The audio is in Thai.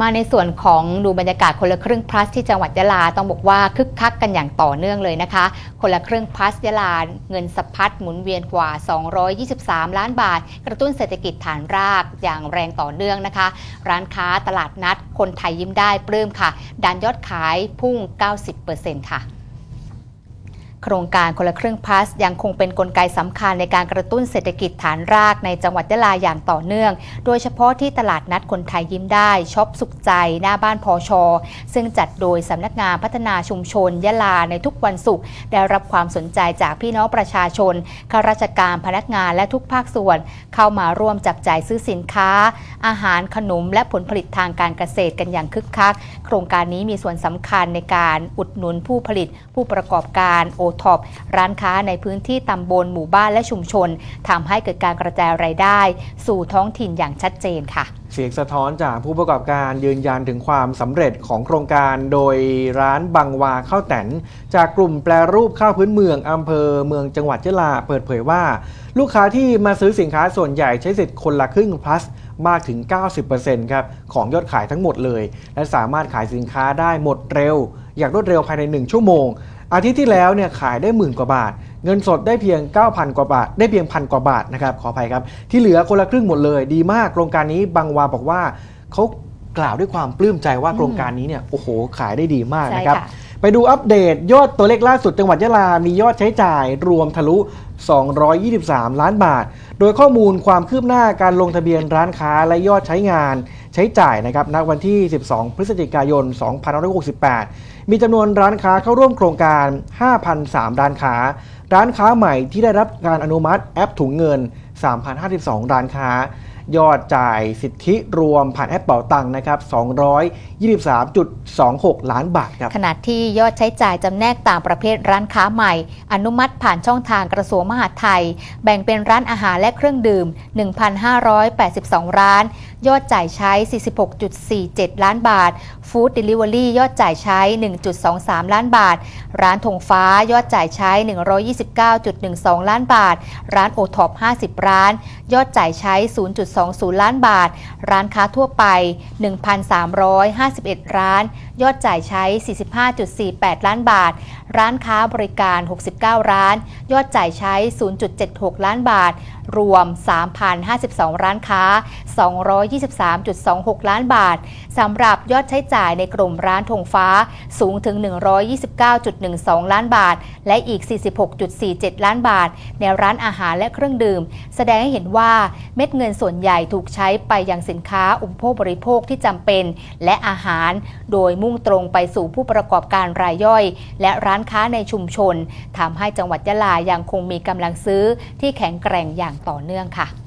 มาในส่วนของดูบรรยากาศคนละครึ่งพลัสที่จังหวัดยะลาต้องบอกว่าคึกคักกันอย่างต่อเนื่องเลยนะคะ คนละครึ่งพลัสยะลาเงินสะพัดหมุนเวียนกว่า 223 ล้านบาท กระตุ้นเศรษฐกิจฐานรากอย่างแรงต่อเนื่องนะคะ ร้านค้าตลาดนัด คนไทยยิ้มได้ปลื้มค่ะ ดันยอดขายพุ่ง 90%ค่ะ โครงการคนละครึ่งพลัสยังคงเป็นนกลไกสำคัญในการกระตุ้นเศรษฐกิจฐานรากในจังหวัดยะลาอย่างต่อเนื่อง โดยเฉพาะที่ตลาดนัดคนไทยยิ้มได้ช็อปสุขใจ หน้าบ้านพอชอ ซึ่งจัดโดยสำนักงานพัฒนาชุมชนยะลาในทุกวันศุกร์ได้รับความสนใจจากพี่น้องประชาชนข้าราชการพนักงานและทุกภาคส่วน เข้ามาร่วมจับจ่ายซื้อสินค้า อาหารขนมและผลผลิตทางการเกษตรกันอย่างคึกคัก โครงการนี้มีส่วนสำคัญในการอุดหนุนผู้ผลิตผู้ประกอบการโอท็อปร้านค้าในพื้นที่ตำบลหมู่บ้านและชุมชนทำให้เกิดการกระจายรายได้ สู่ท้องถิ่นอย่างชัดเจนค่ะเสียงสะท้อนจากผู้ประกอบการยืนยันถึงความสำเร็จของโครงการ โดยร้านบังวาข้าวแตนจากกลุ่มแปรรูปข้าวพื้นเมืองอำเภอเมืองจังหวัดยะลาเปิดเผยว่า ลูกค้าที่มาซื้อสินค้าส่วนใหญ่ใช้สิทธิ์คนละครึ่ง plus มากถึง 90%ครับของยอดขายทั้งหมดเลย และสามารถขายสินค้าได้หมดเร็ว อย่างรวดเร็วภายใน 1 ชั่วโมง อาทิตย์ที่แล้วเนี่ยขายได้หมื่นกว่าบาท เงินสดได้เพียง 9,000 กว่าบาท ได้เพียงพันกว่าบาทนะครับขออภัยครับ ที่เหลือคนละครึ่งหมดเลย ดีมากโครงการนี้บางวาบอกว่าเขากล่าวด้วยความปลื้มใจว่าโครงการนี้เนี่ยโอ้โหขายได้ดีมากนะครับ ใช่ค่ะ ไปดูอัปเดตยอดตัวเลขล่าสุดจังหวัดยะลา มียอดใช้จ่ายรวมทะลุ 223 ล้านบาท โดยข้อมูลความคืบหน้าการลงทะเบียนร้านค้าและยอดใช้งานใช้จ่ายนะครับณวันที่ 12 พฤศจิกายน 2568 มีจำนวนร้านค้าเข้าร่วมโครงการ 5,003 ร้านค้า ร้านค้าใหม่ที่ได้รับการอนุมัติแอปถุงเงิน 3,052 ร้านค้า ยอดจ่ายสิทธิรวมผ่านแอปเป๋าตังค์นะครับ 223.26 ล้านบาทครับ ขณะที่ยอดใช้จ่ายจำแนกต่างประเภทร้านค้าใหม่ อนุมัติผ่านช่องทางกระทรวงมหาดไทย แบ่งเป็นร้านอาหารและเครื่องดื่ม 1,582 ร้าน ยอดจ่ายใช้ 46.47 ล้านบาท ฟู้ดเดลิเวอรี่ยอดจ่ายใช้ 1.23 ล้านบาท ร้านธงฟ้ายอดจ่ายใช้ 129.12 ล้านบาท ร้านโอท็อป50 ร้าน ยอดจ่ายใช้0.20 ล้านบาท ร้านค้าทั่วไป 1,351 ร้าน ยอดจ่ายใช้ 45.48 ล้านบาท ร้านค้าบริการ 69 ร้าน ยอดจ่ายใช้ 0.76 ล้านบาท รวม 3,052 ร้านค้า 223.26 ล้านบาทสำหรับยอดใช้จ่ายในกลุ่มร้านธงฟ้าสูงถึง 129.12 ล้านบาท และอีก 46.47 ล้านบาท ในร้านอาหารและเครื่องดื่ม แสดงให้เห็นว่าเม็ดเงินส่วนใหญ่ถูกใช้ไปยังสินค้าอุปโภคบริโภคที่จำเป็น และอาหาร โดยมุ่งตรงไปสู่ผู้ประกอบการรายย่อย และร้านค้าในชุมชนทำให้จังหวัดยะลายังคงมีกำลังซื้อที่แข็งแกร่งอย่างต่อเนื่องค่ะ